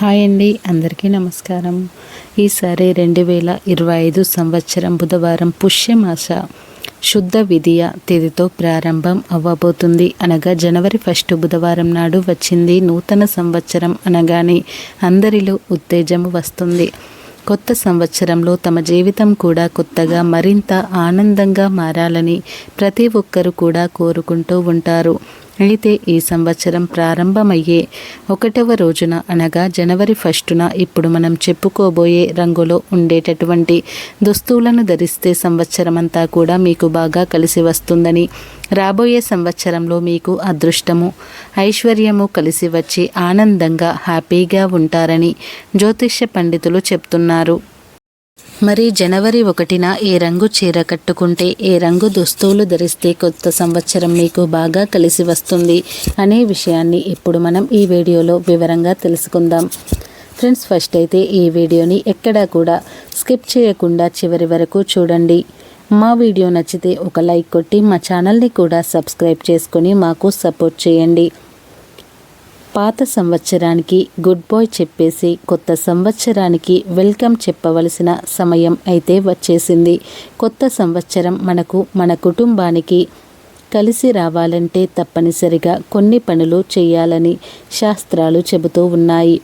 Hi అండి అందరికీ నమస్కారం. ఈసారి రెండు వేల ఇరవై ఐదు సంవత్సరం బుధవారం పుష్యమాస. శుద్ధ విధియ తేదీతో ప్రారంభం అవ్వబోతుంది. అనగా జనవరి ఫస్ట్ బుధవారం నాడు వచ్చింది నూతన సంవత్సరం అనగానే అందరిలో ఉత్తేజం వస్తుంది. కొత్త సంవత్సరంలో తమ జీవితం కూడా కొత్తగా మరింత ఆనందంగా మారాలని ప్రతి ఒక్కరు కూడా కోరుకుంటూ ఉంటారు. అయితే ఈ సంవత్సరం ప్రారంభమయ్యే ఒకటవ రోజున అనగా జనవరి ఫస్టున ఇప్పుడు మనం చెప్పుకోబోయే రంగులో ఉండేటటువంటి దుస్తువులను ధరిస్తే సంవత్సరం అంతా కూడా మీకు బాగా కలిసి వస్తుందని రాబోయే సంవత్సరంలో మీకు అదృష్టము ఐశ్వర్యము కలిసి వచ్చి ఆనందంగా హ్యాపీగా ఉంటారని జ్యోతిష్య పండితులు చెప్తున్నారు మరి జనవరి ఒకటిన ఏ రంగు చీర కట్టుకుంటే ఏ రంగు దుస్తువులు ధరిస్తే కొత్త సంవత్సరం మీకు బాగా కలిసి వస్తుంది అనే విషయాన్ని ఇప్పుడు మనం ఈ వీడియోలో వివరంగా తెలుసుకుందాం. ఫ్రెండ్స్ ఫస్ట్ అయితే ఈ వీడియోని ఎక్కడా కూడా స్కిప్ చేయకుండా చివరి వరకు చూడండి. మా వీడియో నచ్చితే ఒక లైక్ కొట్టి మా ఛానల్ని కూడా సబ్స్క్రైబ్ చేసుకొని మాకు సపోర్ట్ చేయండి. పాత సంవత్సరానికి గుడ్ బాయ్ చెప్పేసి కొత్త సంవత్సరానికి వెల్కమ్ చెప్పవలసిన సమయం అయితే వచ్చేసింది. కొత్త సంవత్సరం మనకు మన కుటుంబానికి కలిసి రావాలంటే తప్పనిసరిగా కొన్ని పనులు చేయాలని శాస్త్రాలు చెబుతూ ఉన్నాయి.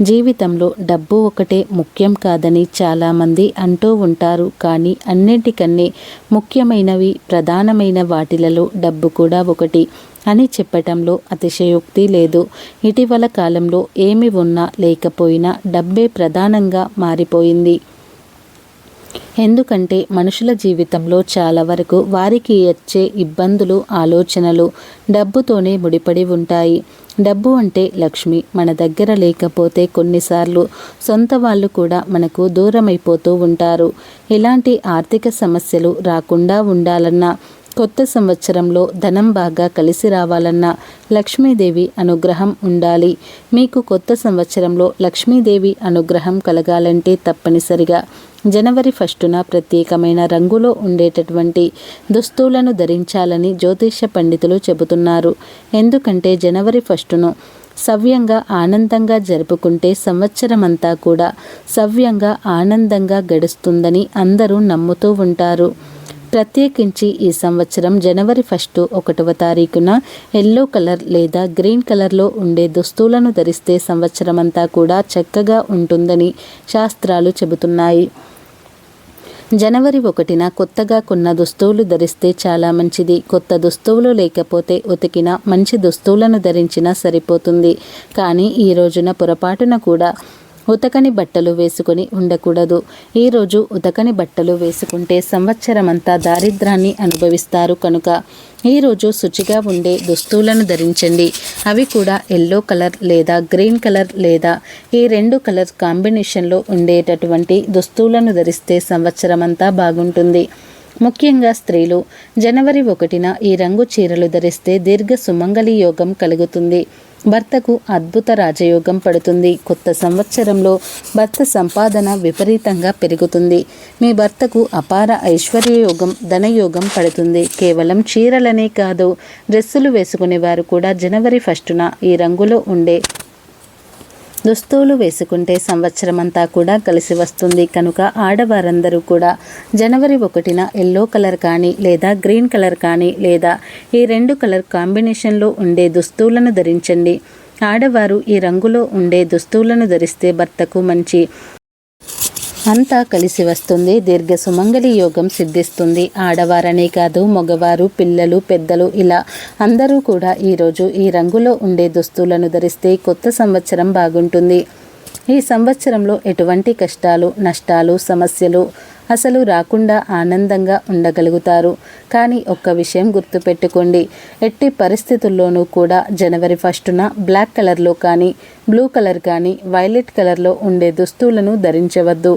జీవితంలో డబ్బు ఒకటే ముఖ్యం కాదని చాలామంది అంటూ ఉంటారు. కానీ అన్నిటికన్నే ముఖ్యమైనవి ప్రధానమైన వాటిలలో డబ్బు కూడా ఒకటి. అని చెప్పటంలో అతిశయోక్తి లేదు. ఇటీవల కాలంలో ఏమి ఉన్నా లేకపోయినా డబ్బే ప్రధానంగా మారిపోయింది. ఎందుకంటే మనుషుల జీవితంలో చాలా వరకు వారికి వచ్చే ఇబ్బందులు ఆలోచనలు డబ్బుతోనే ముడిపడి ఉంటాయి. డబ్బు అంటే లక్ష్మి మన దగ్గర లేకపోతే కొన్నిసార్లు సొంత వాళ్ళు కూడా మనకు దూరమైపోతూ ఉంటారు. ఇలాంటి ఆర్థిక సమస్యలు రాకుండా ఉండాలన్నా కొత్త సంవత్సరంలో ధనం బాగా కలిసి రావాలన్నా లక్ష్మీదేవి అనుగ్రహం ఉండాలి. మీకు కొత్త సంవత్సరంలో లక్ష్మీదేవి అనుగ్రహం కలగాలంటే తప్పనిసరిగా జనవరి ఫస్టున ప్రత్యేకమైన రంగులో ఉండేటటువంటి దుస్తువులను ధరించాలని జ్యోతిష పండితులు చెబుతున్నారు. ఎందుకంటే జనవరి ఫస్టును సవ్యంగా ఆనందంగా జరుపుకుంటే సంవత్సరమంతా కూడా సవ్యంగా ఆనందంగా గడుస్తుందని అందరూ నమ్ముతూ ఉంటారు. ప్రత్యేకించి ఈ సంవత్సరం జనవరి ఫస్ట్ ఒకటవ తారీఖున ఎల్లో కలర్ లేదా గ్రీన్ కలర్లో ఉండే దుస్తులను ధరిస్తే సంవత్సరం అంతా కూడా చక్కగా ఉంటుందని శాస్త్రాలు చెబుతున్నాయి. జనవరి ఒకటిన కొత్తగా కొన్న దుస్తువులు ధరిస్తే చాలా మంచిది. కొత్త దుస్తువులు లేకపోతే ఉతికిన మంచి దుస్తువులను ధరించినా సరిపోతుంది. కానీ ఈ రోజున పొరపాటున కూడా ఉతకని బట్టలు వేసుకొని ఉండకూడదు. ఈరోజు ఉతకని బట్టలు వేసుకుంటే సంవత్సరమంతా దారిద్రాన్ని అనుభవిస్తారు కనుక. ఈరోజు శుచిగా ఉండే దుస్తువులను ధరించండి. అవి కూడా ఎల్లో కలర్ లేదా గ్రీన్ కలర్ లేదా ఈ రెండు కలర్ కాంబినేషన్లో ఉండేటటువంటి దుస్తువులను ధరిస్తే సంవత్సరం అంతా బాగుంటుంది. ముఖ్యంగా స్త్రీలు జనవరి ఒకటిన ఈ రంగు చీరలు ధరిస్తే దీర్ఘ సుమంగళి యోగం కలుగుతుంది. భర్తకు అద్భుత రాజయోగం పడుతుంది. కొత్త సంవత్సరంలో భర్త సంపాదన విపరీతంగా పెరుగుతుంది. మీ భర్తకు అపార ఐశ్వర్యయోగం ధనయోగం పడుతుంది. కేవలం చీరలనే కాదు డ్రెస్సులు వేసుకునే వారు కూడా జనవరి ఫస్టున ఈ రంగులో ఉండే దుస్తువులు వేసుకుంటే సంవత్సరం అంతా కూడా కలిసి వస్తుంది. కనుక ఆడవారందరూ కూడా జనవరి ఒకటిన ఎల్లో కలర్ కానీ లేదా గ్రీన్ కలర్ కానీ లేదా ఈ రెండు కలర్ కాంబినేషన్లో ఉండే దుస్తువులను ధరించండి. ఆడవారు ఈ రంగులో ఉండే దుస్తువులను ధరిస్తే భర్తకు మంచి అంతా కలిసి వస్తుంది. దీర్ఘ సుమంగళి యోగం సిద్ధిస్తుంది. ఆడవారనే కాదు మగవారు పిల్లలు పెద్దలు ఇలా అందరూ కూడా ఈరోజు ఈ రంగులో ఉండే దుస్తులను ధరిస్తే కొత్త సంవత్సరం బాగుంటుంది. ఈ సంవత్సరంలో ఎటువంటి కష్టాలు నష్టాలు సమస్యలు అసలు రాకుండా ఆనందంగా ఉండగలుగుతారు. కానీ ఒక్క విషయం గుర్తుపెట్టుకోండి. ఎట్టి పరిస్థితుల్లోనూ కూడా జనవరి ఫస్టున బ్లాక్ కలర్లో కానీ బ్లూ కలర్ కానీ వైలెట్ కలర్లో ఉండే దుస్తులను ధరించవద్దు.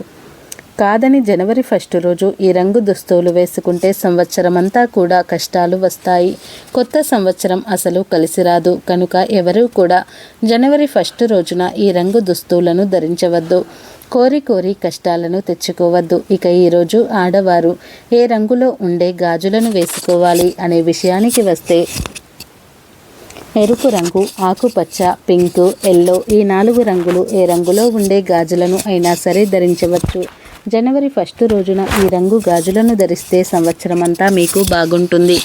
కాదని జనవరి ఫస్ట్ రోజు ఈ రంగు దుస్తువులు వేసుకుంటే సంవత్సరం అంతా కూడా కష్టాలు వస్తాయి. కొత్త సంవత్సరం అసలు కలిసి రాదు. కనుక ఎవరూ కూడా జనవరి ఫస్ట్ రోజున ఈ రంగు దుస్తువులను ధరించవద్దు. కోరి కోరి కష్టాలను తెచ్చుకోవద్దు. ఇక ఈరోజు ఆడవారు ఏ రంగులో ఉండే గాజులను వేసుకోవాలి అనే విషయానికి వస్తే ఎరుపు రంగు ఆకుపచ్చ పింక్ ఎల్లో ఈ నాలుగు రంగులు ఏ రంగులో ఉండే గాజులను అయినా సరే ధరించవచ్చు. జనవరి ఫస్ట్ రోజున ఈ రంగు గాజులను ధరిస్తే సంవత్సరమంతా మీకు బాగుంటుంది.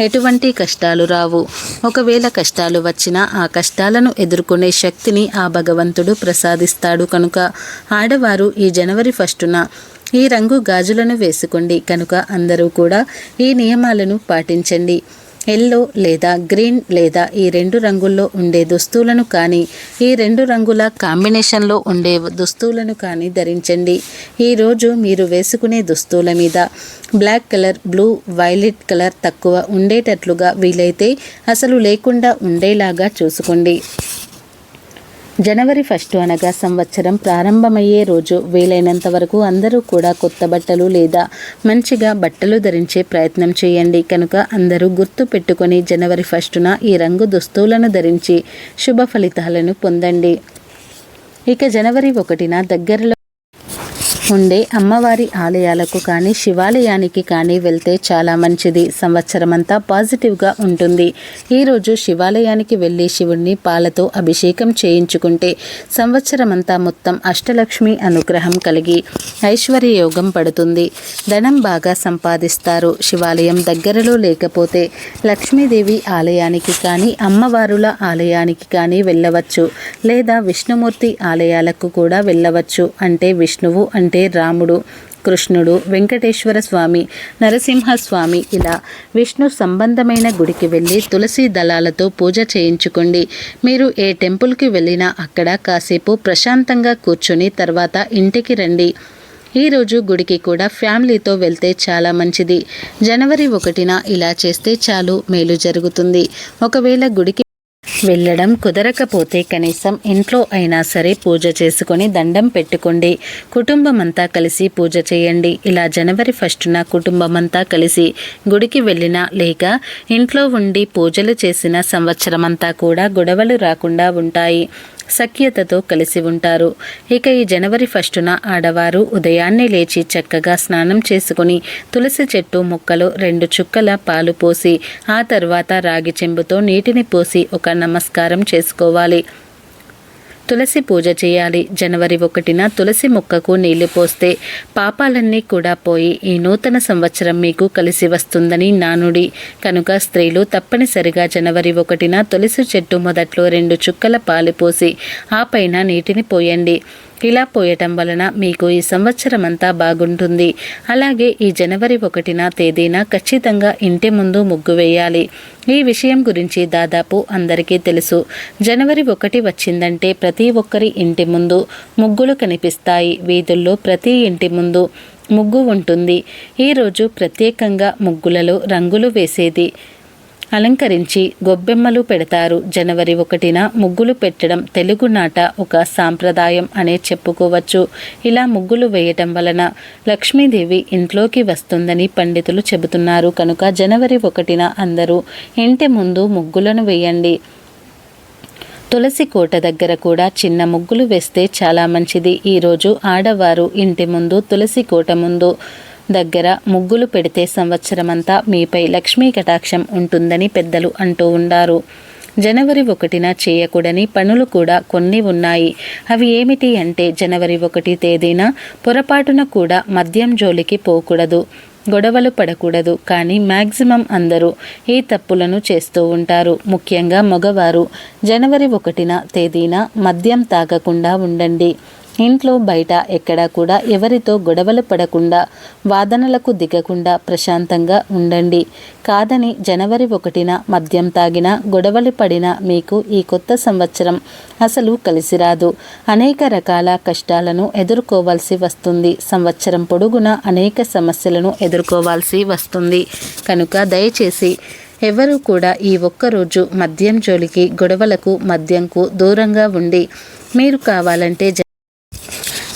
ఎటువంటి కష్టాలు రావు. ఒకవేళ కష్టాలు వచ్చినా ఆ కష్టాలను ఎదుర్కొనే శక్తిని ఆ భగవంతుడు ప్రసాదిస్తాడు కనుక ఆడవారు ఈ జనవరి ఫస్టున ఈ రంగు గాజులను వేసుకోండి కనుక అందరూ కూడా ఈ నియమాలను పాటించండి. ఎల్లో లేదా గ్రీన్ లేదా ఈ రెండు రంగుల్లో ఉండే దుస్తులను కానీ ఈ రెండు రంగుల కాంబినేషన్లో ఉండే దుస్తులను కానీ ధరించండి. ఈరోజు మీరు వేసుకునే దుస్తుల మీద black colour blue violet colour తక్కువ ఉండేటట్లుగా వీలైతే అసలు లేకుండా ఉండేలాగా చూసుకోండి. జనవరి ఫస్ట్ అనగా సంవత్సరం ప్రారంభమయ్యే రోజు. వీలైనంత వరకు అందరూ కూడా కొత్త బట్టలు లేదా మంచిగా బట్టలు ధరించే ప్రయత్నం చేయండి. కనుక అందరూ గుర్తు పెట్టుకొని జనవరి ఫస్టున ఈ రంగు దుస్తువులను ధరించి శుభ ఫలితాలను పొందండి. ఇక జనవరి ఒకటిన దగ్గరలో ఉండే అమ్మవారి ఆలయాలకు కానీ శివాలయానికి కానీ వెళ్తే చాలా మంచిది. సంవత్సరం అంతా పాజిటివ్గా ఉంటుంది. ఈరోజు శివాలయానికి వెళ్ళి శివుణ్ణి పాలతో అభిషేకం చేయించుకుంటే సంవత్సరం అంతా మొత్తం అష్టలక్ష్మి అనుగ్రహం కలిగి ఐశ్వర్య యోగం పడుతుంది. ధనం బాగా సంపాదిస్తారు. శివాలయం దగ్గరలో లేకపోతే లక్ష్మీదేవి ఆలయానికి కానీ అమ్మవారుల ఆలయానికి కానీ వెళ్ళవచ్చు. లేదా విష్ణుమూర్తి ఆలయాలకు కూడా వెళ్ళవచ్చు. అంటే విష్ణువు అంటే అంటే రాముడు కృష్ణుడు వెంకటేశ్వర స్వామి నరసింహస్వామి ఇలా విష్ణు సంబంధమైన గుడికి వెళ్ళి తులసి దళాలతో పూజ చేయించుకోండి. మీరు ఏ టెంపుల్కి వెళ్ళినా అక్కడ కాసేపు ప్రశాంతంగా కూర్చొని తర్వాత ఇంటికి రండి. ఈరోజు గుడికి కూడా ఫ్యామిలీతో వెళ్తే చాలా మంచిది. జనవరి ఒకటిన ఇలా చేస్తే చాలు మేలు జరుగుతుంది. ఒకవేళ గుడికి వెళ్ళడం కుదరకపోతే కనీసం ఇంట్లో అయినా సరే పూజ చేసుకొని దండం పెట్టుకోండి. కుటుంబం అంతా కలిసి పూజ చేయండి. ఇలా జనవరి ఫస్ట్న కుటుంబం అంతా కలిసి గుడికి వెళ్ళినా లేక ఇంట్లో ఉండి పూజలు చేసిన సంవత్సరం అంతా కూడా గొడవలు రాకుండా ఉంటాయి. సఖ్యతతో కలిసి ఉంటారు. ఇక ఈ జనవరి ఫస్టున ఆడవారు ఉదయాన్నే లేచి చక్కగా స్నానం చేసుకుని తులసి చెట్టు ముక్కలు రెండు చుక్కల పాలు పోసి ఆ తర్వాత రాగి చెంబుతో నీటిని పోసి ఒక నమస్కారం చేసుకోవాలి. తులసి పూజ చేయాలి. జనవరి ఒకటిన తులసి మొక్కకు నీళ్ళు పోస్తే పాపాలన్నీ కూడా పోయి ఈ నూతన సంవత్సరం మీకు కలిసి వస్తుందని నానుడి. కనుక స్త్రీలు తప్పనిసరిగా జనవరి ఒకటిన తులసి చెట్టు మొదట్లో రెండు చుక్కల పాలు పోసి ఆ పైన నీటిని పోయండి. ఇలా పోయటం వలన మీకు ఈ సంవత్సరం అంతా బాగుంటుంది. అలాగే ఈ జనవరి ఒకటిన తేదీన ఖచ్చితంగా ఇంటి ముందు ముగ్గు వేయాలి. ఈ విషయం గురించి దాదాపు అందరికీ తెలుసు. జనవరి ఒకటి వచ్చిందంటే ప్రతి ఒక్కరి ఇంటి ముందు ముగ్గులు కనిపిస్తాయి. వీధుల్లో ప్రతి ఇంటి ముందు ముగ్గు ఉంటుంది. ఈరోజు ప్రత్యేకంగా ముగ్గులలో రంగులు వేసేది అలంకరించి గొబ్బెమ్మలు పెడతారు. జనవరి ఒకటిన ముగ్గులు పెట్టడం తెలుగునాట ఒక సాంప్రదాయం అనే చెప్పుకోవచ్చు. ఇలా ముగ్గులు వేయటం వలన లక్ష్మీదేవి ఇంట్లోకి వస్తుందని పండితులు చెబుతున్నారు. కనుక జనవరి ఒకటిన అందరూ ఇంటి ముందు ముగ్గులను వేయండి. తులసి కోట దగ్గర కూడా చిన్న ముగ్గులు వేస్తే చాలా మంచిది. ఈరోజు ఆడవారు ఇంటి ముందు తులసి కోట ముందు దగ్గర ముగ్గులు పెడితే సంవత్సరమంతా మీపై లక్ష్మీ కటాక్షం ఉంటుందని పెద్దలు అంటూ ఉండారు. జనవరి ఒకటిన చేయకూడని పనులు కూడా కొన్ని ఉన్నాయి. అవి ఏమిటి అంటే జనవరి ఒకటి తేదీన పొరపాటున కూడా మద్యం జోలికి పోకూడదు గొడవలు పడకూడదు కానీ మ్యాక్సిమం అందరూ ఈ తప్పులను చేస్తూ ఉంటారు. ముఖ్యంగా మగవారు జనవరి ఒకటిన తేదీన మద్యం తాగకుండా ఉండండి. ఇంట్లో బయట ఎక్కడా కూడా ఎవరితో గొడవలు పడకుండా వాదనలకు దిగకుండా ప్రశాంతంగా ఉండండి. కాదని జనవరి ఒకటిన మద్యం తాగిన గొడవలు పడిన మీకు ఈ కొత్త సంవత్సరం అసలు కలిసి రాదు అనేక రకాల కష్టాలను ఎదుర్కోవాల్సి వస్తుంది. సంవత్సరం పొడుగున అనేక సమస్యలను ఎదుర్కోవాల్సి వస్తుంది. కనుక దయచేసి ఎవరు కూడా ఈ ఒక్కరోజు మద్యం జోలికి గొడవలకు మద్యంకు దూరంగా ఉండి మీరు కావాలంటే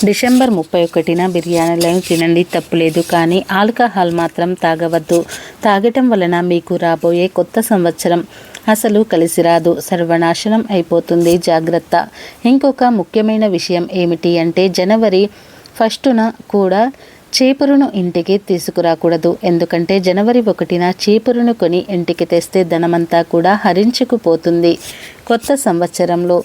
డిసెంబర్ ముప్పై ఒకటిన బిర్యానీలను తినండి తప్పులేదు. కానీ ఆల్కహాల్ మాత్రం తాగవద్దు. తాగటం వలన మీకు రాబోయే కొత్త సంవత్సరం అసలు కలిసి రాదు. సర్వనాశనం అయిపోతుంది. జాగ్రత్త. ఇంకొక ముఖ్యమైన విషయం ఏమిటి అంటే జనవరి ఫస్టున కూడా చీపురును ఇంటికి తీసుకురాకూడదు. ఎందుకంటే జనవరి ఒకటిన చీపురును కొని ఇంటికి తెస్తే ధనమంతా కూడా హరించుకుపోతుంది. కొత్త సంవత్సరంలో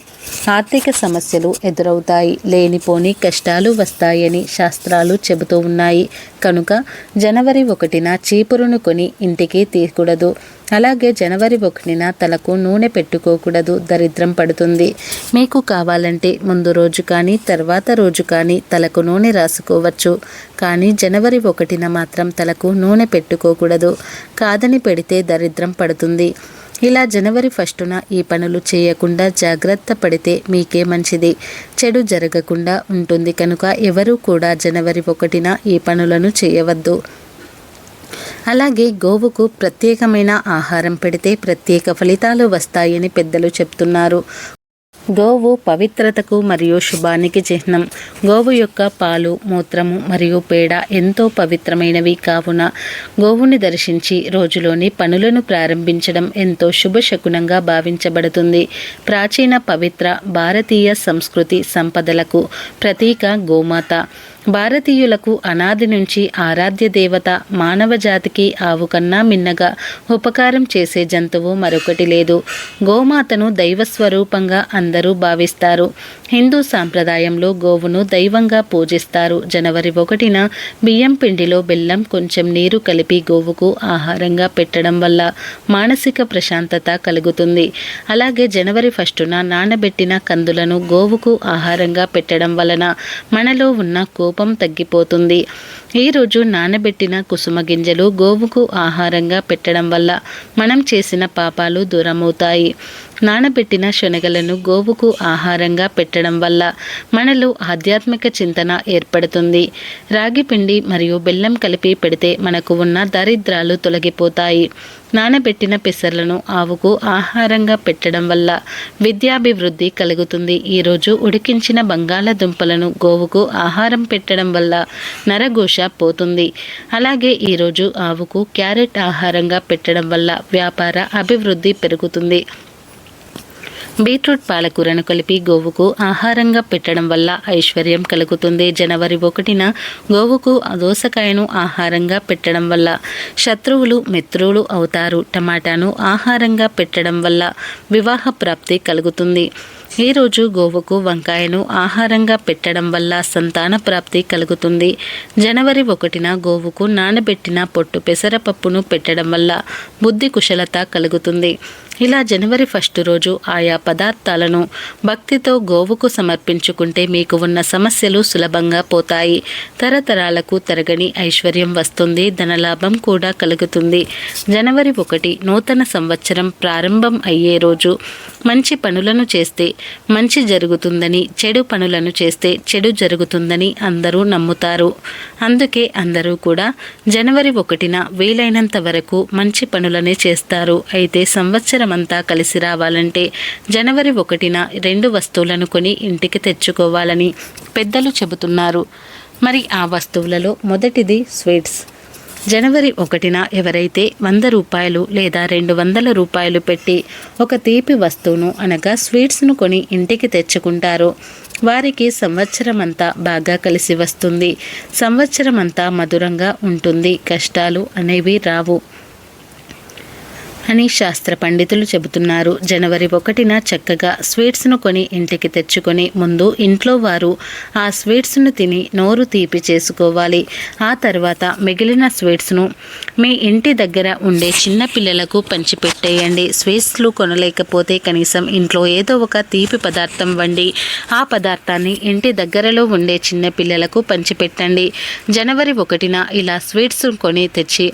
ఆర్థిక సమస్యలు ఎదురవుతాయి. లేనిపోని కష్టాలు వస్తాయని శాస్త్రాలు చెబుతూ ఉన్నాయి. కనుక జనవరి ఒకటిన చీపురును కొని ఇంటికి తీయకూడదు. అలాగే జనవరి ఒకటిన తలకు నూనె పెట్టుకోకూడదు దరిద్రం పడుతుంది. మీకు కావాలంటే ముందు రోజు కానీ తర్వాత రోజు కానీ తలకు నూనె రాసుకోవచ్చు. కానీ జనవరి ఒకటిన మాత్రం తలకు నూనె పెట్టుకోకూడదు. కాదని పెడితే దరిద్రం పడుతుంది. ఇలా జనవరి ఫస్టున ఈ పనులు చేయకుండా జాగ్రత్త పడితే మీకే మంచిది. చెడు జరగకుండా ఉంటుంది కనుక ఎవరూ కూడా జనవరి ఒకటిన ఈ పనులను చేయవద్దు. అలాగే గోవుకు ప్రత్యేకమైన ఆహారం పెడితే ప్రత్యేక ఫలితాలు వస్తాయని పెద్దలు చెప్తున్నారు. గోవు పవిత్రతకు మరియు శుభానికి చిహ్నం. గోవు యొక్క పాలు మూత్రము మరియు పేడ ఎంతో పవిత్రమైనవి కావున గోవుని దర్శించి రోజులోని పనులను ప్రారంభించడం ఎంతో శుభశకునంగా భావించబడుతుంది. ప్రాచీన పవిత్ర భారతీయ సంస్కృతి సంపదలకు ప్రతీక గోమాత. భారతీయులకు అనాది నుంచి ఆరాధ్య దేవత మానవ జాతికి ఆవు కన్నా మిన్నగా ఉపకారం చేసే జంతువు మరొకటి లేదు. గోమాతను దైవ స్వరూపంగా అందరూ భావిస్తారు. హిందూ సాంప్రదాయంలో గోవును దైవంగా పూజిస్తారు. జనవరి ఒకటిన బియ్యం పిండిలో బెల్లం కొంచెం నీరు కలిపి గోవుకు ఆహారంగా పెట్టడం వల్ల మానసిక ప్రశాంతత కలుగుతుంది. అలాగే జనవరి ఫస్టున నానబెట్టిన కందులను గోవుకు ఆహారంగా పెట్టడం వలన మనలో ఉన్న కోపం తగ్గిపోతుంది. ఈరోజు నానబెట్టిన కుసుమ గింజలు గోవుకు ఆహారంగా పెట్టడం వల్ల మనం చేసిన పాపాలు దూరమవుతాయి. నానబెట్టిన శనగలను గోవుకు ఆహారంగా పెట్టడం వల్ల మనలో ఆధ్యాత్మిక చింతన ఏర్పడుతుంది. రాగి పిండి మరియు బెల్లం కలిపి పెడితే మనకు ఉన్న దరిద్రాలు తొలగిపోతాయి. నానబెట్టిన పెసర్లను ఆవుకు ఆహారంగా పెట్టడం వల్ల విద్యాభివృద్ధి కలుగుతుంది. ఈరోజు ఉడికించిన బంగాళదుంపలను గోవుకు ఆహారం పెట్టడం వల్ల నరఘోష పోతుంది. అలాగే ఈరోజు ఆవుకు క్యారెట్ ఆహారంగా పెట్టడం వల్ల వ్యాపార అభివృద్ధి పెరుగుతుంది. బీట్రూట్ పాలకూరను కలిపి గోవుకు ఆహారంగా పెట్టడం వల్ల ఐశ్వర్యం కలుగుతుంది. జనవరి ఒకటిన గోవుకు దోసకాయను ఆహారంగా పెట్టడం వల్ల శత్రువులు మిత్రులు అవుతారు. టమాటాను ఆహారంగా పెట్టడం వల్ల వివాహ ప్రాప్తి కలుగుతుంది. ఈరోజు గోవుకు వంకాయను ఆహారంగా పెట్టడం వల్ల సంతాన ప్రాప్తి కలుగుతుంది. జనవరి ఒకటిన గోవుకు నానబెట్టిన పొట్టు పెసరపప్పును పెట్టడం వల్ల బుద్ధి కుశలత కలుగుతుంది. ఇలా జనవరి ఫస్ట్ రోజు ఆయా పదార్థాలను భక్తితో గోవుకు సమర్పించుకుంటే మీకు ఉన్న సమస్యలు సులభంగా పోతాయి. తరతరాలకు తరగని ఐశ్వర్యం వస్తుంది ధనలాభం కూడా కలుగుతుంది. జనవరి ఒకటి నూతన సంవత్సరం ప్రారంభం అయ్యే రోజు. మంచి పనులను చేస్తే మంచి జరుగుతుందని చెడు పనులను చేస్తే చెడు జరుగుతుందని అందరూ నమ్ముతారు. అందుకే అందరూ కూడా జనవరి ఒకటిన వీలైనంత వరకు మంచి పనులనే చేస్తారు. అయితే సంవత్సరం అంతా కలిసి రావాలంటే జనవరి ఒకటిన రెండు వస్తువులను కొని ఇంటికి తెచ్చుకోవాలని పెద్దలు చెబుతున్నారు. మరి ఆ వస్తువులలో మొదటిది స్వీట్స్. జనవరి ఒకటిన ఎవరైతే వంద రూపాయలు లేదా రెండు వందల రూపాయలు పెట్టి ఒక తీపి వస్తువును అనగా స్వీట్స్ను కొని ఇంటికి తెచ్చుకుంటారో వారికి సంవత్సరం అంతా బాగా కలిసి వస్తుంది. సంవత్సరం అంతా మధురంగా ఉంటుంది. కష్టాలు అనేవి రావు. అని శాస్త్ర పండితులు చెబుతున్నారు. జనవరి ఒకటిన చక్కగా స్వీట్స్ను కొని ఇంటికి తెచ్చుకొని ముందు ఇంట్లో వారు ఆ స్వీట్స్ను తిని నోరు తీపి చేసుకోవాలి. ఆ తర్వాత మిగిలిన స్వీట్స్ను మీ ఇంటి దగ్గర ఉండే చిన్న పిల్లలకు పంచిపెట్టేయండి. స్వీట్స్లు కొనలేకపోతే కనీసం ఇంట్లో ఏదో ఒక తీపి పదార్థం వండి ఆ పదార్థాన్ని ఇంటి దగ్గరలో ఉండే చిన్న పిల్లలకు పంచిపెట్టండి. జనవరి ఒకటిన ఇలా స్వీట్స్ కొని తెచ్చి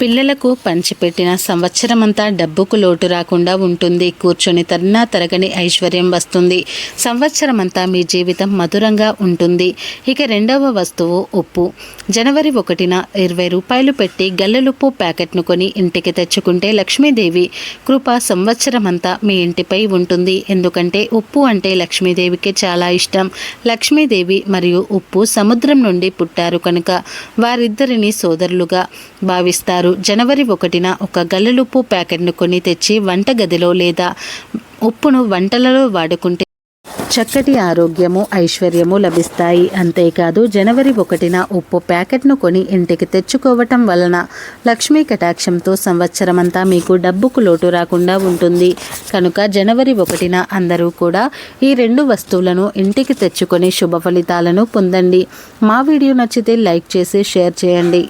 పిల్లలకు పంచిపెట్టిన సంవత్సరమంతా డబ్బుకు లోటు రాకుండా ఉంటుంది. కూర్చొని తన్నా తరగని ఐశ్వర్యం వస్తుంది. సంవత్సరమంతా మీ జీవితం మధురంగా ఉంటుంది. ఇక రెండవ వస్తువు ఉప్పు. జనవరి ఒకటిన ఇరవై రూపాయలు పెట్టి గల్లలుప్పు ప్యాకెట్ను కొని ఇంటికి తెచ్చుకుంటే లక్ష్మీదేవి కృప సంవత్సరమంతా మీ ఇంటిపై ఉంటుంది. ఎందుకంటే ఉప్పు అంటే లక్ష్మీదేవికి చాలా ఇష్టం. లక్ష్మీదేవి మరియు ఉప్పు సముద్రం నుండి పుట్టారు కనుక వారిద్దరిని సోదరులుగా భావిస్తారు. జనవరి ఒకటిన ఒక గల్లలుప్పు ప్యాకెట్ను కొని తెచ్చి వంటగదిలో లేదా ఉప్పును వంటలలో వాడుకుంటే చక్కటి ఆరోగ్యము ఐశ్వర్యము లభిస్తాయి. అంతేకాదు జనవరి ఒకటిన ఉప్పు ప్యాకెట్ను కొని ఇంటికి తెచ్చుకోవటం వలన లక్ష్మీ కటాక్షంతో సంవత్సరమంతా మీకు డబ్బుకు లోటు రాకుండా ఉంటుంది. కనుక జనవరి ఒకటిన అందరూ కూడా ఈ రెండు వస్తువులను ఇంటికి తెచ్చుకొని శుభ ఫలితాలను పొందండి. మా వీడియో నచ్చితే లైక్ చేసి షేర్ చేయండి.